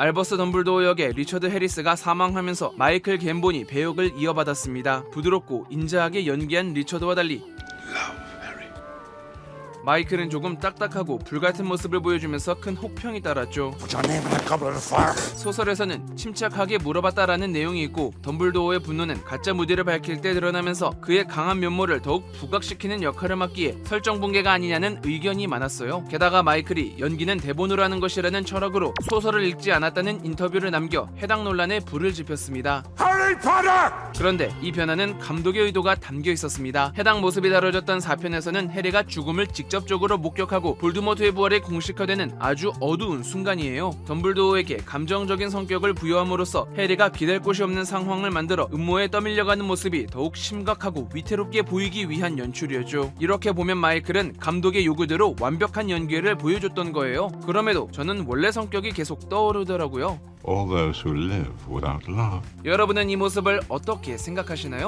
알버스 덤블도어 역의 리처드 해리스가 사망하면서 마이클 갬본이 배역을 이어받았습니다. 부드럽고 인자하게 연기한 리처드와 달리 마이클은 조금 딱딱하고 불같은 모습을 보여주면서 큰 혹평이 따랐죠. 소설에서는 침착하게 물어봤다라는 내용이 있고 덤블도어의 분노는 가짜 무디를 밝힐 때 드러나면서 그의 강한 면모를 더욱 부각시키는 역할을 맡기에 설정 붕괴가 아니냐는 의견이 많았어요. 게다가 마이클이 연기는 대본으로 하는 것이라는 철학으로 소설을 읽지 않았다는 인터뷰를 남겨 해당 논란에 불을 지폈습니다. 그런데 이 변화는 감독의 의도가 담겨 있었습니다. 해당 모습이 다뤄졌던 4편에서는 해리가 죽음을 직접적으로 목격하고 볼드모트의 부활이 공식화되는 아주 어두운 순간이에요. 덤블도어에게 감정적인 성격을 부여함으로써 해리가 기댈 곳이 없는 상황을 만들어 음모에 떠밀려가는 모습이 더욱 심각하고 위태롭게 보이기 위한 연출이었죠. 이렇게 보면 마이클은 감독의 요구대로 완벽한 연기를 보여줬던 거예요. 그럼에도 저는 원래 성격이 계속 떠오르더라고요. All those who live without love 여러분은 이 모습을 어떻게 생각하시나요?